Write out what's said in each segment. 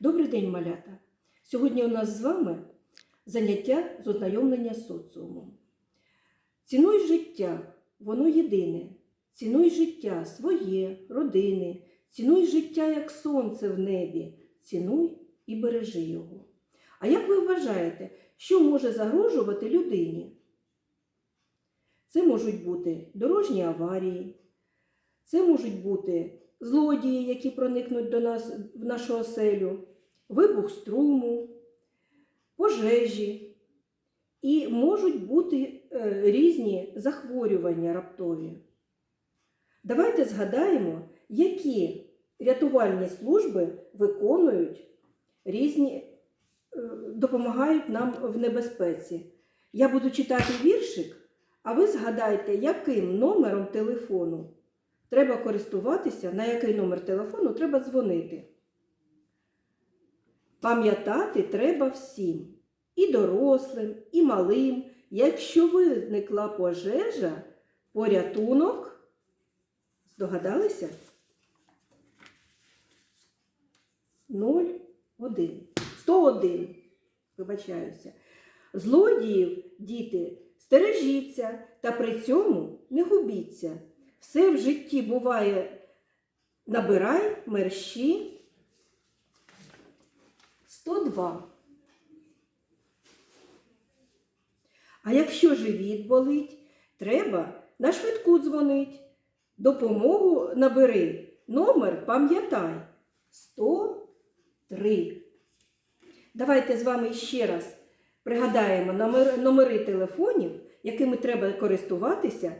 Добрий день, малята! Сьогодні у нас з вами заняття з ознайомлення з соціумом. Цінуй життя, воно єдине. Цінуй життя своє, родини, цінуй життя, як сонце в небі, цінуй і бережи його. А як ви вважаєте, що може загрожувати людині? Це можуть бути дорожні аварії, це можуть бути злодії, які проникнуть до нас в нашу оселю, вибух струму, пожежі. І можуть бути е, різні захворювання раптові. Давайте згадаємо, які рятувальні служби виконують різні, е, допомагають нам в небезпеці. Я буду читати віршик, а ви згадайте, яким номером телефону треба користуватися, на який номер телефону треба дзвонити. Пам'ятати треба всім, і дорослим, і малим, якщо виникла пожежа, порятунок. Здогадалися? 01. 101. Вибачаюся. Злодіїв, діти, стережіться та при цьому не губіться. Все в житті буває, набирай мерщі 102. А якщо живіт болить, треба на швидку дзвонить. Допомогу набери. Номер пам'ятай 103. Давайте з вами ще раз пригадаємо номери телефонів, якими треба користуватися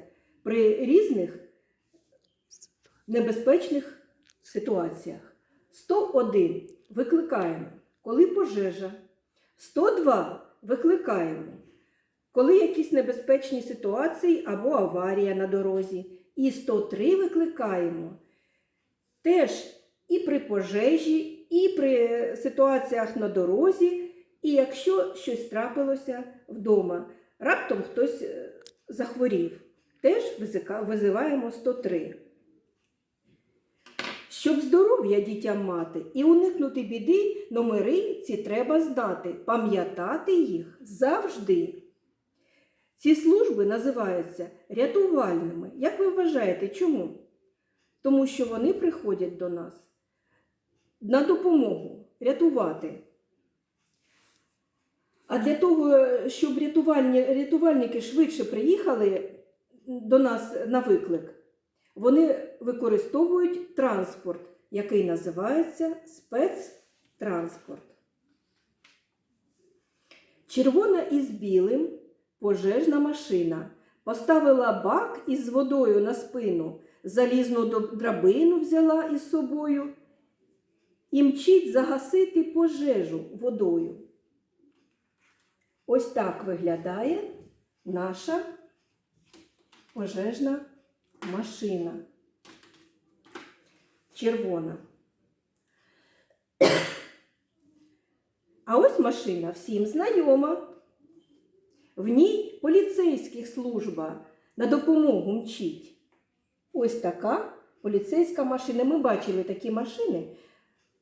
при різних небезпечних ситуаціях. 101 викликаємо, коли пожежа. 102 викликаємо, коли якісь небезпечні ситуації або аварія на дорозі. І 103 викликаємо теж і при пожежі, і при ситуаціях на дорозі, і якщо щось трапилося вдома. Раптом хтось е, захворів, теж визиваємо 103. Щоб здоров'я дітям мати і уникнути біди, номери ці треба знати, пам'ятати їх завжди. Ці служби називаються рятувальними. Як ви вважаєте, чому? Тому що вони приходять до нас на допомогу рятувати. А для того, щоб рятувальні, рятувальники швидше приїхали до нас на виклик, вони використовують транспорт, який називається спецтранспорт. Червона із білим пожежна машина поставила бак із водою на спину, залізну драбину взяла із собою і мчить загасити пожежу водою. Ось так виглядає наша пожежна машина. Червона. А ось машина всім знайома. В ній поліцейських служба на допомогу мчить. Ось така поліцейська машина. Ми бачили такі машини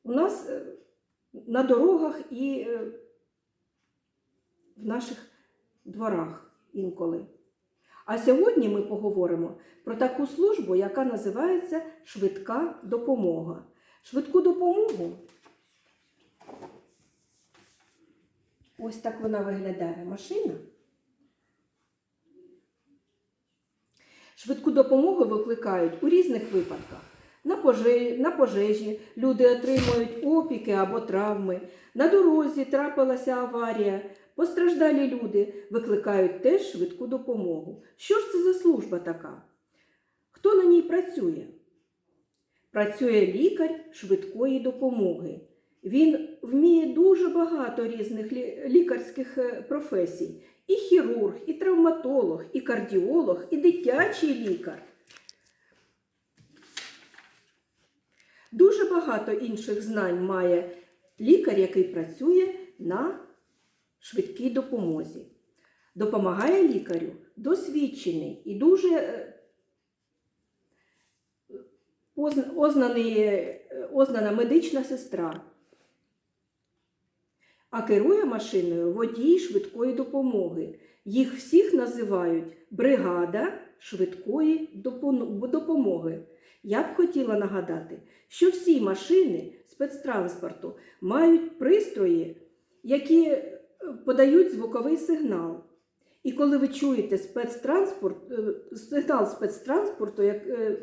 у нас е, на дорогах і е, в наших дворах інколи. А сьогодні ми поговоримо про таку службу, яка називається швидка допомога. Швидку допомогу. Ось так вона виглядає машина. Швидку допомогу викликають у різних випадках. На пожежі, на пожежі люди отримують опіки або травми. На дорозі трапилася аварія. Постраждалі люди викликають теж швидку допомогу. Що ж це за служба така? Хто на ній працює? Працює лікар швидкої допомоги. Він вміє дуже багато різних лікарських е, професій: і хірург, і травматолог, і кардіолог, і дитячий лікар. Дуже багато інших знань має лікар, який працює на швидкій допомозі. Допомагає лікарю досвідчений і дуже е, ознаний, е, ознана медична сестра. а керує машиною водій швидкої допомоги. Їх всіх називають бригада швидкої допомоги. Я б хотіла нагадати, що всі машини спецтранспорту мають пристрої, які подають звуковий сигнал. І коли ви чуєте спецтранспорт, е, сигнал спецтранспорту, як, е,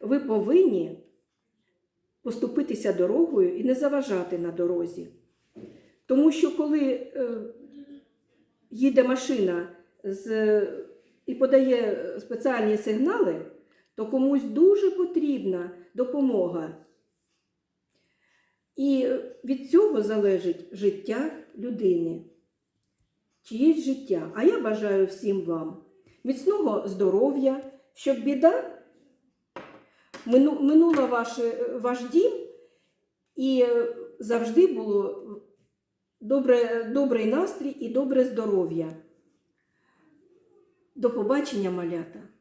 ви повинні поступитися дорогою і не заважати на дорозі. Тому що коли е, їде машина з, і подає спеціальні сигнали, то комусь дуже потрібна допомога. І від цього залежить життя людини, чиєсь життя. А я бажаю всім вам міцного здоров'я, щоб біда минула ваш, ваш дім і завжди було добре, добрий настрій і добре здоров'я. До побачення, малята!